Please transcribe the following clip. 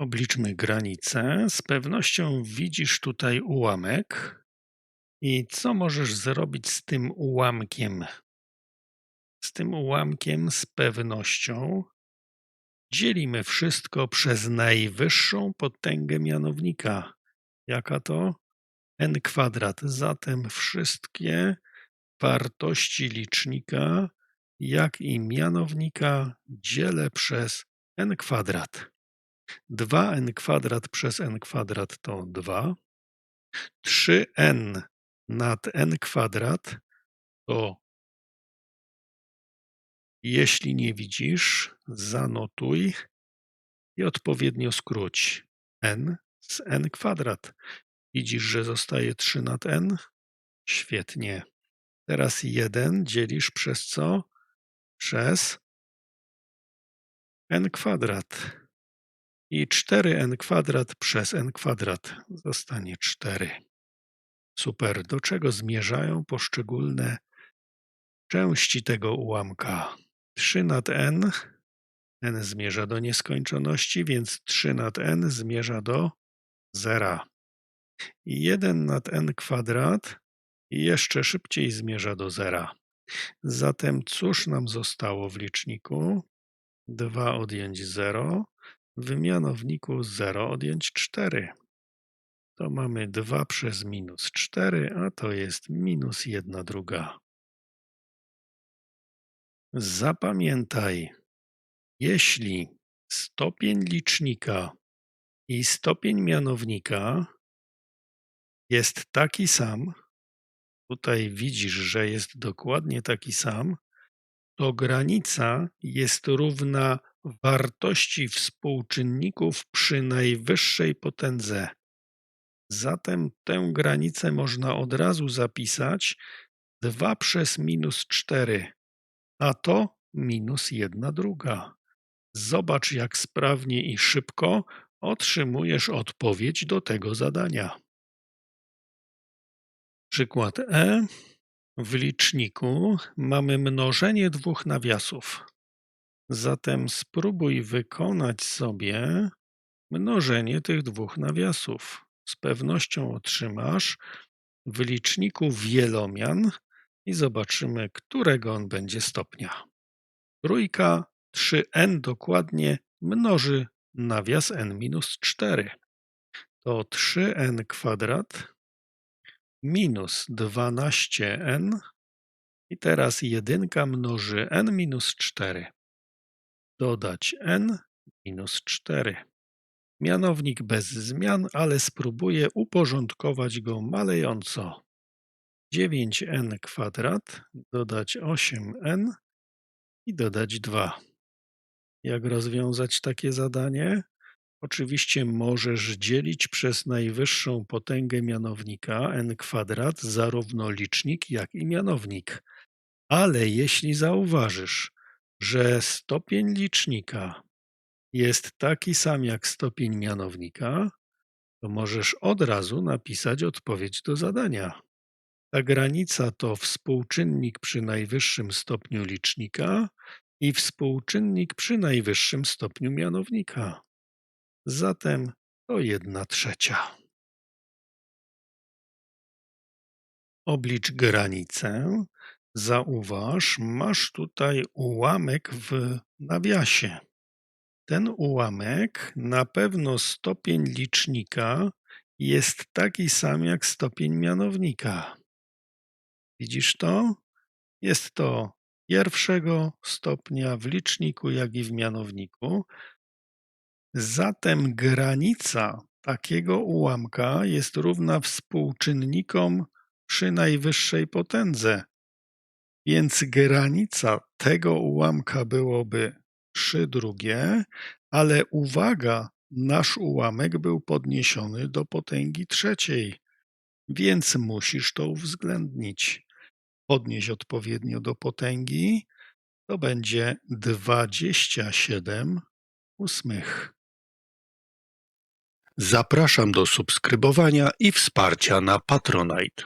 Obliczmy granicę. Z pewnością widzisz tutaj ułamek. I co możesz zrobić z tym ułamkiem? Z tym ułamkiem z pewnością dzielimy wszystko przez najwyższą potęgę mianownika. Jaka to? n kwadrat. Zatem wszystkie wartości licznika, jak i mianownika dzielę przez n kwadrat. 2n kwadrat przez n kwadrat to 2. 3n nad n kwadrat to jeśli nie widzisz, zanotuj i odpowiednio skróć n z n kwadrat. Widzisz, że zostaje 3 nad n? Świetnie. Teraz 1 dzielisz przez co? Przez n kwadrat. I 4n kwadrat przez n kwadrat zostanie 4. Super. Do czego zmierzają poszczególne części tego ułamka? 3 nad n. n zmierza do nieskończoności, więc 3 nad n zmierza do zera. I 1 nad n kwadrat jeszcze szybciej zmierza do zera. Zatem cóż nam zostało w liczniku? 2 odjąć 0, w mianowniku 0 odjąć 4. To mamy 2 przez minus 4, a to jest minus 1 druga. Zapamiętaj, jeśli stopień licznika i stopień mianownika jest taki sam, tutaj widzisz, że jest dokładnie taki sam, to granica jest równa wartości współczynników przy najwyższej potędze. Zatem tę granicę można od razu zapisać 2 przez minus 4, a to minus 1 druga. Zobacz, jak sprawnie i szybko otrzymujesz odpowiedź do tego zadania. Przykład E. W liczniku mamy mnożenie dwóch nawiasów. Zatem spróbuj wykonać sobie mnożenie tych dwóch nawiasów. Z pewnością otrzymasz w liczniku wielomian i zobaczymy, którego on będzie stopnia. Trójka 3n dokładnie mnoży nawias n minus 4. To 3n kwadrat minus 12n i teraz jedynka mnoży n minus 4. Dodać n minus 4. Mianownik bez zmian, ale spróbuję uporządkować go malejąco. 9n kwadrat dodać 8n i dodać 2. Jak rozwiązać takie zadanie? Oczywiście możesz dzielić przez najwyższą potęgę mianownika n kwadrat zarówno licznik, jak i mianownik. Ale jeśli zauważysz, że stopień licznika jest taki sam jak stopień mianownika, to możesz od razu napisać odpowiedź do zadania. Ta granica to współczynnik przy najwyższym stopniu licznika i współczynnik przy najwyższym stopniu mianownika. Zatem to jedna trzecia. Oblicz granicę. Zauważ, masz tutaj ułamek w nawiasie. Ten ułamek, na pewno stopień licznika jest taki sam jak stopień mianownika. Widzisz to? Jest to pierwszego stopnia w liczniku, jak i w mianowniku. Zatem granica takiego ułamka jest równa współczynnikom przy najwyższej potędze. Więc granica tego ułamka byłoby 3 drugie, ale uwaga, nasz ułamek był podniesiony do potęgi trzeciej, więc musisz to uwzględnić. Podnieś odpowiednio do potęgi, to będzie 27 ósmych. Zapraszam do subskrybowania i wsparcia na Patronite.